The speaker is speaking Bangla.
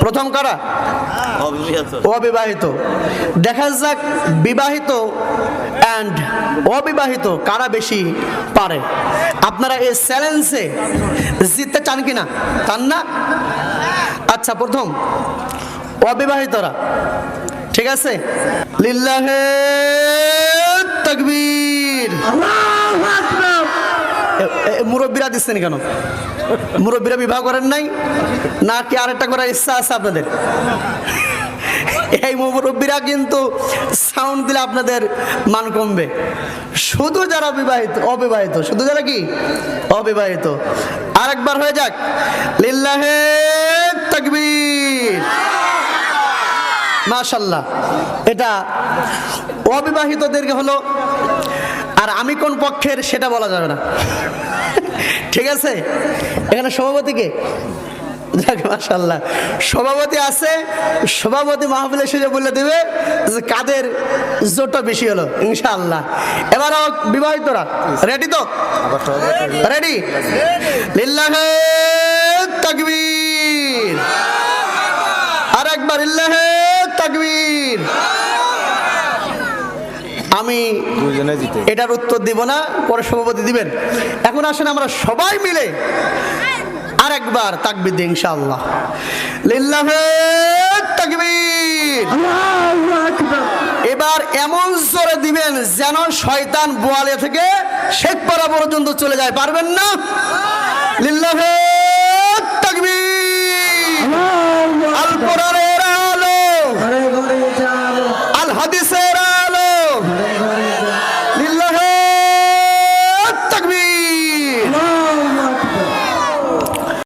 প্রথম কারা? অবিবাহিত। দেখা যাক বিবাহিত অ্যান্ড অবিবাহিত কারা বেশি পারে। আপনারা এই চ্যালেঞ্জে জিততে চান কিনা? চান না? আচ্ছা প্রথম। অবিবাহিতরা। ঠিক আছে? লিল্লাহে তকবীর। এ- এ- মুরব্বীরা দিচ্ছেন কেন? মুরব্বীরা বিবাহ করেন নাই? না কি আরেকটা করার ইচ্ছা আছে আপনাদের? এই মুরব্বীরা কিন্তু সাউন্ড দিলে আপনাদের মান কমবে। শুধু যারা বিবাহিত, অবিবাহিত, শুধু যারা কি? অবিবাহিত। আরেকবার হয়ে যাক। লিল্লাহে তাকবীর। মাশাল্লাহ এটা অবিবাহিতদেরকে হলো আর আমি কোন পক্ষের সেটা বলা যাবে না। ঠিক আছে? এখানে সভাপতিকে যাক মাশাল্লাহ সভাপতি আছে সভাপতি মাহফিলে সেজে বলে দেবে যে কাদের জোরটা বেশি হলো ইনশাআল্লাহ। এবার বিবাহিতরা। রেডি তো? রেডি লিল্লাহে তাকবীর আর একবার ইল্লাহে তাকবীর আমি এটার উত্তর দিব না পরে সভাপতি দিবেন। এখন আসেন আমরা সবাই মিলে আরেকবার তাকবির দিই ইনশাআল্লাহ। লিল্লাহে তাকবীর। এবার এমন জোরে দিবেন যেন শয়তান বোয়ালে থেকে শেখপাড়া পর্যন্ত চলে যায় পারবেন না? লিল্লাহে